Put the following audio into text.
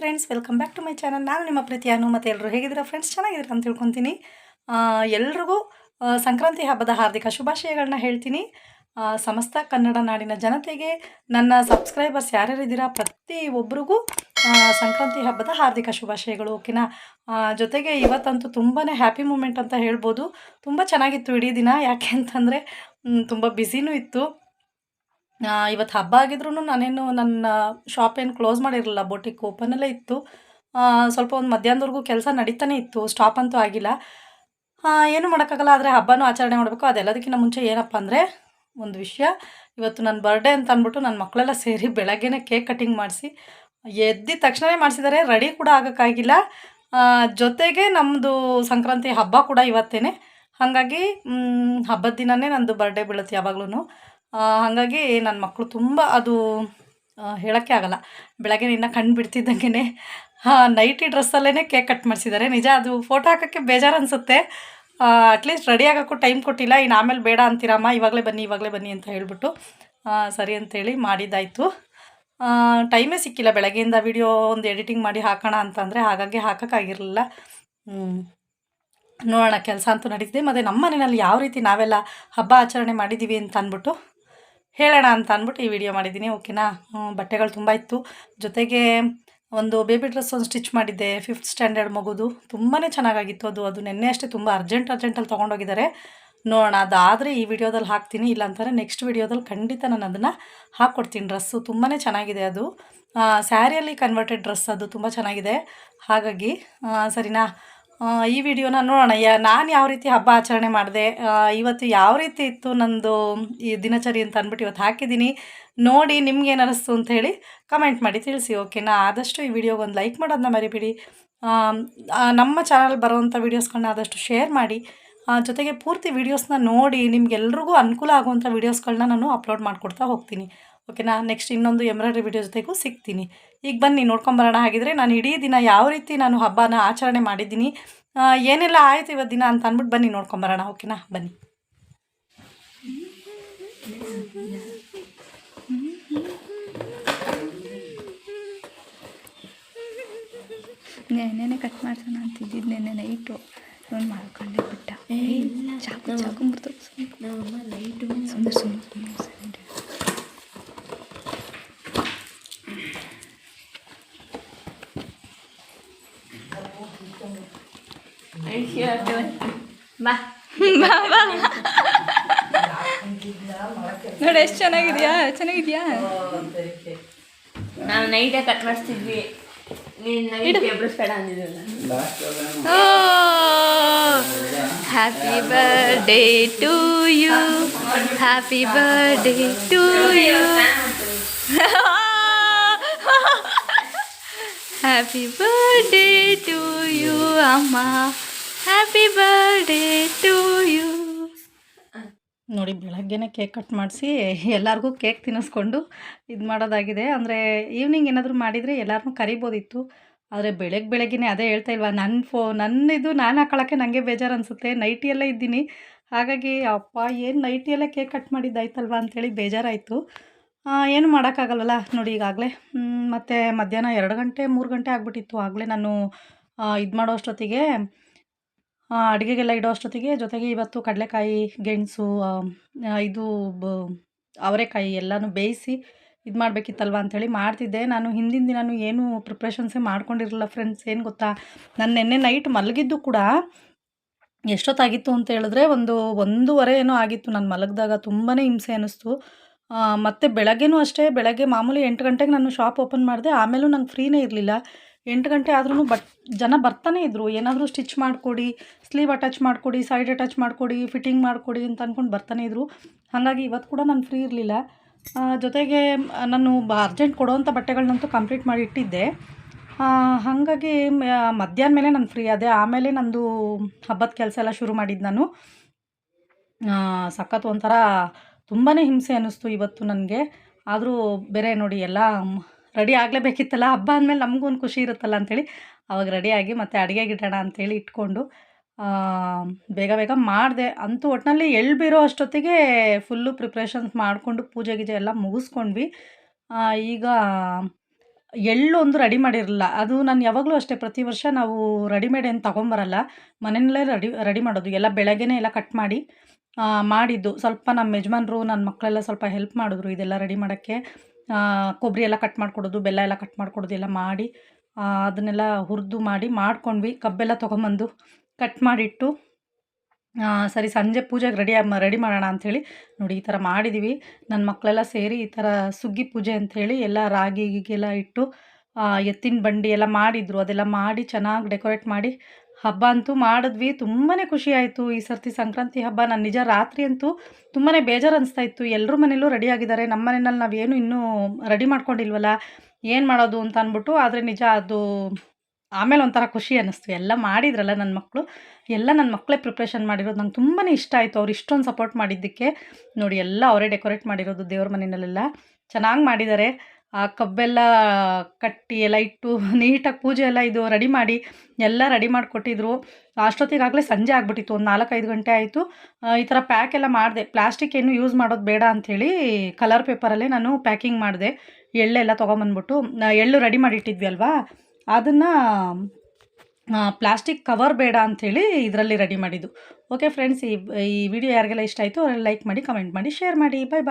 Friends welcome back to my channel ನಾನು ನಿಮ್ಮ ಪ್ರೀತಿ ಅನು, ಮತ್ತು ಎಲ್ಲರೂ ಹೇಗಿದ್ದೀರಾ ಫ್ರೆಂಡ್ಸ್ ಚೆನ್ನಾಗಿದ್ದೀರಾ ಅಂತ ತಿಳ್ಕೊತೀನಿ. ಎಲ್ರಿಗೂ ಸಂಕ್ರಾಂತಿ ಹಬ್ಬದ ಹಾರ್ದಿಕ ಶುಭಾಶಯಗಳನ್ನ ಹೇಳ್ತೀನಿ. ಸಮಸ್ತ ಕನ್ನಡ ನಾಡಿನ ಜನತೆಗೆ, ನನ್ನ ಸಬ್ಸ್ಕ್ರೈಬರ್ಸ್ ಯಾರ್ಯಾರಿದ್ದೀರಾ ಪ್ರತಿ ಒಬ್ಬರಿಗೂ ಸಂಕ್ರಾಂತಿ ಹಬ್ಬದ ಹಾರ್ದಿಕ ಶುಭಾಶಯಗಳು ಓಕೆನಾ ಜೊತೆಗೆ ಇವತ್ತಂತೂ ತುಂಬಾ ಹ್ಯಾಪಿ ಮೂಮೆಂಟ್ ಅಂತ ಹೇಳ್ಬೋದು. ತುಂಬ ಚೆನ್ನಾಗಿತ್ತು ಇಡೀ ದಿನ. ಯಾಕೆ ಅಂತಂದರೆ ತುಂಬ ಬ್ಯುಸಿನೂ ಇತ್ತು. ಇವತ್ತು ಹಬ್ಬ ಆಗಿದ್ರೂ ನಾನೇನು ನನ್ನ ಶಾಪ್ ಏನು ಕ್ಲೋಸ್ ಮಾಡಿರಲಿಲ್ಲ ಬೊಟಿಕ್ ಓಪನಲ್ಲೇ ಇತ್ತು. ಸ್ವಲ್ಪ ಒಂದು ಮಧ್ಯಾಹ್ನದವರೆಗೂ ಕೆಲಸ ನಡೀತಾನೆ ಇತ್ತು ಸ್ಟಾಪ್ ಅಂತೂ ಆಗಿಲ್ಲ. ಏನು ಮಾಡೋಕ್ಕಾಗಲ್ಲ, ಆದರೆ ಹಬ್ಬನೂ ಆಚರಣೆ ಮಾಡಬೇಕು. ಅದೆಲ್ಲದಕ್ಕಿಂತ ಮುಂಚೆ ಏನಪ್ಪ ಅಂದರೆ, ಒಂದು ವಿಷಯ. ಇವತ್ತು ನನ್ನ ಬರ್ಡೇ ಅಂತ ಅಂದ್ಬಿಟ್ಟು ನನ್ನ ಮಕ್ಕಳೆಲ್ಲ ಸೇರಿ ಬೆಳಗ್ಗೆನೇ ಕೇಕ್ ಕಟ್ಟಿಂಗ್ ಮಾಡಿಸಿ ಎದ್ದಿದ ತಕ್ಷಣವೇ ಮಾಡಿಸಿದ್ದಾರೆ ರೆಡಿ ಕೂಡ ಆಗೋಕ್ಕಾಗಿಲ್ಲ. ಜೊತೆಗೆ ನಮ್ಮದು ಸಂಕ್ರಾಂತಿ ಹಬ್ಬ ಕೂಡ ಇವತ್ತೇನೆ. ಹಾಗಾಗಿ ಹಬ್ಬದ ದಿನವೇ ನಂದು ಬರ್ಡೇ ಬೀಳುತ್ತೆ ಯಾವಾಗ್ಲೂ ಹಾಗಾಗಿ ನನ್ನ ಮಕ್ಕಳು ತುಂಬ ಅದು ಹೇಳೋಕ್ಕೆ ಆಗಲ್ಲ. ಬೆಳಗ್ಗೆ ನಿನ್ನ ಕಣ್ಣು ಬಿಡ್ತಿದ್ದಂಗೆ ನೈಟಿ ಡ್ರೆಸ್ಸಲ್ಲೇ ಕೇಕ್ ಕಟ್ ಮಾಡಿಸಿದ್ದಾರೆ ನಿಜ ಅದು ಫೋಟೋ ಹಾಕೋಕ್ಕೆ ಬೇಜಾರು ಅನಿಸುತ್ತೆ. ಅಟ್ಲೀಸ್ಟ್ ರೆಡಿ ಆಗೋಕ್ಕೂ ಟೈಮ್ ಕೊಟ್ಟಿಲ್ಲ. ಇನ್ನು ಆಮೇಲೆ ಬೇಡ ಅಂತೀರಮ್ಮ, ಇವಾಗಲೇ ಬನ್ನಿ ಇವಾಗಲೇ ಬನ್ನಿ ಅಂತ ಹೇಳ್ಬಿಟ್ಟು ಸರಿ ಅಂತೇಳಿ ಮಾಡಿದ್ದಾಯಿತು. ಟೈಮೇ ಸಿಕ್ಕಿಲ್ಲ. ಬೆಳಗ್ಗೆಯಿಂದ ವಿಡಿಯೋ ಒಂದು ಎಡಿಟಿಂಗ್ ಮಾಡಿ ಹಾಕೋಣ ಅಂತಂದರೆ ಹಾಗಾಗಿ ಹಾಕೋಕ್ಕಾಗಿರಲಿಲ್ಲ ನೋಡೋಣ, ಕೆಲಸ ಅಂತೂ ನಡೀತಿದೆ. ಮತ್ತು ನಮ್ಮ ಮನೆಯಲ್ಲಿ ಯಾವ ರೀತಿ ನಾವೆಲ್ಲ ಹಬ್ಬ ಆಚರಣೆ ಮಾಡಿದ್ದೀವಿ ಅಂತ ಅಂದ್ಬಿಟ್ಟು ಹೇಳೋಣ ಅಂತ ಅಂದ್ಬಿಟ್ಟು ಈ ವಿಡಿಯೋ ಮಾಡಿದ್ದೀನಿ, ಓಕೆನಾ? ಬಟ್ಟೆಗಳು ತುಂಬ ಇತ್ತು. ಜೊತೆಗೆ ಒಂದು ಬೇಬಿ ಡ್ರೆಸ್ ಒಂದು ಸ್ಟಿಚ್ ಮಾಡಿದ್ದೆ ಫಿಫ್ತ್ ಸ್ಟ್ಯಾಂಡರ್ಡ್ ಮಗುದು. ತುಂಬಾ ಚೆನ್ನಾಗಾಗಿತ್ತು ಅದು. ಅದು ನೆನ್ನೆ ಅಷ್ಟೇ ತುಂಬ ಅರ್ಜೆಂಟ್ ಅರ್ಜೆಂಟಲ್ಲಿ ತೊಗೊಂಡೋಗಿದ್ದಾರೆ. ನೋಡೋಣ, ಅದಾದರೆ ಈ ವಿಡಿಯೋದಲ್ಲಿ ಹಾಕ್ತೀನಿ. ಇಲ್ಲಾಂತಾರೆ ನೆಕ್ಸ್ಟ್ ವಿಡಿಯೋದಲ್ಲಿ ಖಂಡಿತ ನಾನು ಅದನ್ನು ಹಾಕ್ಕೊಡ್ತೀನಿ ಡ್ರೆಸ್ಸು ತುಂಬಾ ಚೆನ್ನಾಗಿದೆ ಅದು. ಸ್ಯಾರಿಯಲ್ಲಿ ಕನ್ವರ್ಟೆಡ್ ಡ್ರೆಸ್ ಅದು ತುಂಬ ಚೆನ್ನಾಗಿದೆ. ಹಾಗಾಗಿ ಸರಿನಾ? ಈ ವಿಡಿಯೋನ ನೋಡೋಣ. ಯಾ, ನಾನು ಯಾವ ರೀತಿ ಹಬ್ಬ ಆಚರಣೆ ಮಾಡಿದೆ ಇವತ್ತು ಯಾವ ರೀತಿ ಇತ್ತು ನಂದು ಈ ದಿನಚರಿ ಅಂತ ಅಂದ್ಬಿಟ್ಟು ಇವತ್ತು ಹಾಕಿದ್ದೀನಿ. ನೋಡಿ ನಿಮ್ಗೆ ಏನಿಸ್ತು ಅಂತ ಹೇಳಿ ಕಮೆಂಟ್ ಮಾಡಿ ತಿಳಿಸಿ ಓಕೆನಾ ಆದಷ್ಟು ಈ ವಿಡಿಯೋಗೆ ಒಂದು ಲೈಕ್ ಮಾಡೋದನ್ನ ಮರಿಬೇಡಿ. ನಮ್ಮ ಚಾನಲ್ ಬರೋವಂಥ ವೀಡಿಯೋಸ್ಗಳನ್ನ ಆದಷ್ಟು ಶೇರ್ ಮಾಡಿ. ಜೊತೆಗೆ ಪೂರ್ತಿ ವೀಡಿಯೋಸ್ನ ನೋಡಿ, ನಿಮ್ಗೆಲ್ರಿಗೂ ಅನುಕೂಲ ಆಗುವಂಥ ವೀಡಿಯೋಸ್ಗಳನ್ನ ನಾನು ಅಪ್ಲೋಡ್ ಮಾಡಿಕೊಡ್ತಾ ಹೋಗ್ತೀನಿ. ಓಕೆನಾ? ನೆಕ್ಸ್ಟ್ ಇನ್ನೊಂದು ಎಂಬ್ರಾಯ್ಡ್ರಿ ವಿಡಿಯೋ ಜೊತೆಗೂ ಸಿಗ್ತೀನಿ. ಈಗ ಬನ್ನಿ ನೋಡ್ಕೊಂಬರೋಣ ಹಾಗಿದ್ರೆ ನಾನು ಇಡೀ ದಿನ ಯಾವ ರೀತಿ ನಾನು ಹಬ್ಬನ ಆಚರಣೆ ಮಾಡಿದ್ದೀನಿ ಏನೆಲ್ಲ ಆಯಿತು ಇವತ್ತು ದಿನ ಅಂತ ಅಂದ್ಬಿಟ್ಟು ಬನ್ನಿ ನೋಡ್ಕೊಂಬರೋಣ ಓಕೆನಾ? ಬನ್ನಿ. ನೆನ್ನೆ ಕಟ್ ಮಾಡ್ಸೋಣ ಅಂತಿದ್ದಿದ್ದು ನೆನ್ನೆ ನೈಟು ಇವನು ಮಾಡ್ಕೊಂಡೆ ಬಿಟ್ಟ. ಚಾಕು ಚಾಕು ಮುರ್ತು ಸುಮ್ಮನೆ ಸುಮ್ಮನೆ ಸುಮ್ಮನೆ ಬಾ ನೋಡಿ ಎಷ್ಟು ಚೆನ್ನಾಗಿದ್ಯಾ ಚೆನ್ನಾಗಿದ್ಯಾ ನಾವು ನೈಟೇ ಕಟ್ ಮಾಡಿಸ್ತಿದ್ವಿ ನೀನು ನೈಟ್ ಎಬ್ಬಿಸ್ಬೇಡ ಅಂದಿದ್ವಲ್ಲ happy birthday to you happy birthday to you happy birthday to you ಅಮ್ಮ ಹ್ಯಾಪಿ ಬರ್ಡೇ ಟು ಯು ನೋಡಿ, ಬೆಳಗ್ಗೆನೇ ಕೇಕ್ ಕಟ್ ಮಾಡಿಸಿ ಎಲ್ಲರಿಗೂ ಕೇಕ್ ತಿನ್ನಿಸ್ಕೊಂಡು ಇದು ಮಾಡೋದಾಗಿದೆ. ಅಂದರೆ ಈವ್ನಿಂಗ್ ಏನಾದರೂ ಮಾಡಿದರೆ ಎಲ್ಲರನ್ನೂ ಕರಿಬೋದಿತ್ತು. ಆದರೆ ಬೆಳಗ್ಗೆ ಬೆಳಗ್ಗೆನೇ ಅದೇ ಹೇಳ್ತಾ ಇಲ್ವಾ ನನ್ನ ಫೋ ನನ್ನ ಇದು ನಾನು ಹಾಕೊಳ್ಳೋಕ್ಕೆ ನನಗೆ ಬೇಜಾರು ಅನಿಸುತ್ತೆ, ನೈಟಿಯಲ್ಲೇ ಇದ್ದೀನಿ. ಹಾಗಾಗಿ ಅಪ್ಪ, ಏನು ನೈಟಿಯಲ್ಲೇ ಕೇಕ್ ಕಟ್ ಮಾಡಿದ್ದಾಯ್ತಲ್ವ ಅಂಥೇಳಿ ಬೇಜಾರಾಯಿತು. ಏನು ಮಾಡೋಕ್ಕಾಗಲ್ಲಲ್ಲ, ನೋಡಿ ಈಗಾಗಲೇ. ಮತ್ತು ಮಧ್ಯಾಹ್ನ ಎರಡು ಗಂಟೆ, ಮೂರು ಗಂಟೆ ಆಗಿಬಿಟ್ಟಿತ್ತು. ಆಗಲೇ ನಾನು ಇದು ಮಾಡೋ ಅಷ್ಟೊತ್ತಿಗೆ ಅಡುಗೆಗೆಲ್ಲ ಇಡೋ ಅಷ್ಟೊತ್ತಿಗೆ ಜೊತೆಗೆ ಇವತ್ತು ಕಡಲೆಕಾಯಿ, ಗೆಣಸು ಇದು ಬ, ಅವರೆಕಾಯಿ ಎಲ್ಲನೂ ಬೇಯಿಸಿ ಇದು ಮಾಡಬೇಕಿತ್ತಲ್ವ ಅಂಥೇಳಿ ಮಾಡ್ತಿದ್ದೆ. ನಾನು ಹಿಂದಿನ ದಿನವೂ ಏನು ಪ್ರಿಪ್ರೇಷನ್ಸೇ ಮಾಡ್ಕೊಂಡಿರಲಿಲ್ಲ ಫ್ರೆಂಡ್ಸ್ ಏನು ಗೊತ್ತಾ? ನಾನು ನಿನ್ನೆ ನೈಟ್ ಮಲಗಿದ್ದು ಕೂಡ ಎಷ್ಟೊತ್ತಾಗಿತ್ತು ಅಂತ ಹೇಳಿದ್ರೆ ಒಂದು ಒಂದೂವರೆ ಏನೋ ಆಗಿತ್ತು. ನಾನು ಮಲಗಿದಾಗ ತುಂಬಾ ಹಿಂಸೆ ಅನ್ನಿಸ್ತು. ಮತ್ತು ಬೆಳಗ್ಗೆನೂ ಅಷ್ಟೇ, ಬೆಳಗ್ಗೆ ಮಾಮೂಲಿ ಎಂಟು ಗಂಟೆಗೆ ನಾನು ಶಾಪ್ ಓಪನ್ ಮಾಡಿದೆ, ಆಮೇಲೂ ನಂಗೆ ಫ್ರೀನೇ ಇರಲಿಲ್ಲ. ಎಂಟು ಗಂಟೆ ಆದ್ರೂ ಬಟ್ ಜನ ಬರ್ತಾನೆ ಇದ್ದರು ಏನಾದರೂ ಸ್ಟಿಚ್ ಮಾಡಿಕೊಡಿ ಸ್ಲೀವ್ ಅಟ್ಯಾಚ್ ಮಾಡಿಕೊಡಿ ಸೈಡ್ ಅಟ್ಯಾಚ್ ಮಾಡಿಕೊಡಿ ಫಿಟ್ಟಿಂಗ್ ಮಾಡಿಕೊಡಿ ಅಂತ ಅಂದ್ಕೊಂಡು ಬರ್ತಾನೆ ಇದ್ದರು ಹಾಗಾಗಿ ಇವತ್ತು ಕೂಡ ನಾನು ಫ್ರೀ ಇರಲಿಲ್ಲ. ಜೊತೆಗೆ ನಾನು ಅರ್ಜೆಂಟ್ ಕೊಡೋವಂಥ ಬಟ್ಟೆಗಳನ್ನಂತೂ ಕಂಪ್ಲೀಟ್ ಮಾಡಿ ಇಟ್ಟಿದ್ದೆ. ಹಾಗಾಗಿ ಮಧ್ಯಾಹ್ನ ಮೇಲೆ ನಾನು ಫ್ರೀ ಆದೆ. ಆಮೇಲೆ ನಂದು ಹಬ್ಬದ ಕೆಲಸ ಎಲ್ಲ ಶುರು ಮಾಡಿದ್ದು ನಾನು. ಸಖತ್ ಒಂಥರ ತುಂಬಾ ಹಿಂಸೆ ಅನ್ನಿಸ್ತು ಇವತ್ತು ನನಗೆ. ಆದರೂ ಬೇರೆ ನೋಡಿ ಎಲ್ಲ ರೆಡಿ ಆಗಲೇಬೇಕಿತ್ತಲ್ಲ? ಹಬ್ಬ ಅಂದಮೇಲೆ ನಮಗೂ ಒಂದು ಖುಷಿ ಇರುತ್ತಲ್ಲ ಅಂಥೇಳಿ ಅವಾಗ ರೆಡಿಯಾಗಿ ಮತ್ತು ಅಡುಗೆಗೆ ಇಡೋಣ ಅಂಥೇಳಿ ಇಟ್ಕೊಂಡು ಬೇಗ ಬೇಗ ಮಾಡಿದೆ. ಅಂತೂ ಒಟ್ಟಿನಲ್ಲಿ ಎಳ್ಬಿರೋ ಅಷ್ಟೊತ್ತಿಗೆ ಫುಲ್ಲು ಪ್ರಿಪ್ರೇಷನ್ಸ್ ಮಾಡಿಕೊಂಡು ಪೂಜೆ ಗೀಜೆ ಎಲ್ಲ ಮುಗಿಸ್ಕೊಂಡ್ವಿ. ಈಗ ಎಳ್ಳು ಒಂದು ರೆಡಿ ಮಾಡಿರಲಿಲ್ಲ ಅದು ನಾನು ಯಾವಾಗಲೂ ಅಷ್ಟೇ, ಪ್ರತಿ ವರ್ಷ ನಾವು ರೆಡಿಮೇಡ್ ಏನು ತೊಗೊಂಬರಲ್ಲ, ಮನೆಯಲ್ಲೇ ರೆಡಿ ರೆಡಿ ಮಾಡೋದು, ಎಲ್ಲ ಬೆಳಗ್ಗೆನೇ ಎಲ್ಲ ಕಟ್ ಮಾಡಿ. ಮಾಡಿದ್ದು. ಸ್ವಲ್ಪ ನಮ್ಮ ಯಜಮಾನ್ರು ನನ್ನ ಮಕ್ಕಳೆಲ್ಲ ಸ್ವಲ್ಪ ಹೆಲ್ಪ್ ಮಾಡಿದ್ರು ಇದೆಲ್ಲ ರೆಡಿ ಮಾಡೋಕ್ಕೆ. ಕೊಬ್ಬರಿ ಎಲ್ಲ ಕಟ್ ಮಾಡಿಕೊಡೋದು, ಬೆಲ್ಲ ಎಲ್ಲ ಕಟ್ ಮಾಡಿಕೊಡೋದು ಎಲ್ಲ ಮಾಡಿ ಅದನ್ನೆಲ್ಲ ಹುರಿದು ಮಾಡಿ ಮಾಡ್ಕೊಂಡ್ವಿ. ಕಬ್ಬೆಲ್ಲ ತೊಗೊಂಬಂದು ಕಟ್ ಮಾಡಿಟ್ಟು ಸರಿ ಸಂಜೆ ಪೂಜೆಗೆ ರೆಡಿ ರೆಡಿ ಮಾಡೋಣ ಅಂಥೇಳಿ ನೋಡಿ ಈ ಥರ ಮಾಡಿದ್ದೀವಿ ನನ್ನ ಮಕ್ಕಳೆಲ್ಲ ಸೇರಿ ಈ ಥರ ಸುಗ್ಗಿ ಪೂಜೆ ಅಂಥೇಳಿ ಎಲ್ಲ ರಾಗಿ ಗೀಗೆಲ್ಲ ಇಟ್ಟು ಎತ್ತಿನ ಬಂಡಿ ಎಲ್ಲ ಮಾಡಿದ್ರು. ಅದೆಲ್ಲ ಮಾಡಿ ಚೆನ್ನಾಗಿ ಡೆಕೋರೇಟ್ ಮಾಡಿ ಹಬ್ಬ ಅಂತೂ ಮಾಡಿದ್ವಿ. ತುಂಬಾ ಖುಷಿ ಆಯಿತು. ಈ ಸರ್ತಿ ಸಂಕ್ರಾಂತಿ ಹಬ್ಬ ನಾನು ನಿಜ ರಾತ್ರಿ ಅಂತೂ ತುಂಬಾ ಬೇಜಾರು ಅನಿಸ್ತಾ ಇತ್ತು. ಎಲ್ಲರ ಮನೇಲೂ ರೆಡಿ ಆಗಿದ್ದಾರೆ. ನಮ್ಮ ಮನೆಯಲ್ಲಿ ನಾವೇನು ಇನ್ನೂ ರೆಡಿ ಮಾಡ್ಕೊಂಡಿಲ್ವಲ್ಲ? ಏನು ಮಾಡೋದು ಅಂತ ಅಂದ್ಬಿಟ್ಟು, ಆದರೆ ನಿಜ ಅದು ಆಮೇಲೆ ಒಂಥರ ಖುಷಿ ಅನ್ನಿಸ್ತು ಎಲ್ಲ ಮಾಡಿದ್ರಲ್ಲ ನನ್ನ ಮಕ್ಕಳು ಎಲ್ಲ ನನ್ನ ಮಕ್ಕಳೇ ಪ್ರಿಪ್ರೇಷನ್ ಮಾಡಿರೋದು. ನಂಗೆ ತುಂಬಾ ಇಷ್ಟ ಆಯಿತು. ಅವ್ರು ಇಷ್ಟೊಂದು ಸಪೋರ್ಟ್ ಮಾಡಿದ್ದಕ್ಕೆ. ನೋಡಿ, ಎಲ್ಲ ಅವರೇ ಡೆಕೋರೇಟ್ ಮಾಡಿರೋದು ದೇವ್ರ ಮನೆಯಲ್ಲೆಲ್ಲ. ಚೆನ್ನಾಗಿ ಮಾಡಿದ್ದಾರೆ. ಆ ಕಬ್ಬೆಲ್ಲ ಕಟ್ಟಿ ಎಲ್ಲ ಇಟ್ಟು ನೀಟಾಗಿ ಪೂಜೆ ಎಲ್ಲ ಇದು ರೆಡಿ ಮಾಡಿ ಎಲ್ಲ ರೆಡಿ ಮಾಡಿಕೊಟ್ಟಿದ್ರು. ಅಷ್ಟೊತ್ತಿಗಾಗಲೇ ಸಂಜೆ ಆಗಿಬಿಟ್ಟಿತ್ತು, ಒಂದು ನಾಲ್ಕೈದು ಗಂಟೆ ಆಯಿತು. ಈ ಥರ ಪ್ಯಾಕ್ ಎಲ್ಲ ಮಾಡಿದೆ. ಪ್ಲಾಸ್ಟಿಕ್ ಏನು ಯೂಸ್ ಮಾಡೋದು ಬೇಡ ಅಂಥೇಳಿ ಕಲರ್ ಪೇಪರಲ್ಲೇ ನಾನು ಪ್ಯಾಕಿಂಗ್ ಮಾಡಿದೆ. ಎಳ್ಳೆಲ್ಲ ತೊಗೊಂಬಂದ್ಬಿಟ್ಟು ಎಳ್ಳು ರೆಡಿ ಮಾಡಿ ಇಟ್ಟಿದ್ವಿ ಅಲ್ವಾ? ಅದನ್ನು ಪ್ಲಾಸ್ಟಿಕ್ ಕವರ್ ಬೇಡ ಅಂಥೇಳಿ ಇದರಲ್ಲಿ ರೆಡಿ ಮಾಡಿದ್ದು. ಓಕೆ ಫ್ರೆಂಡ್ಸ್ ಈ ಈ ವಿಡಿಯೋ ಯಾರಿಗೆಲ್ಲ ಇಷ್ಟ ಆಯಿತು ಅವರೆಲ್ಲ ಲೈಕ್ ಮಾಡಿ ಕಮೆಂಟ್ ಮಾಡಿ ಶೇರ್ ಮಾಡಿ. ಬಾಯ್ ಬಾಯ್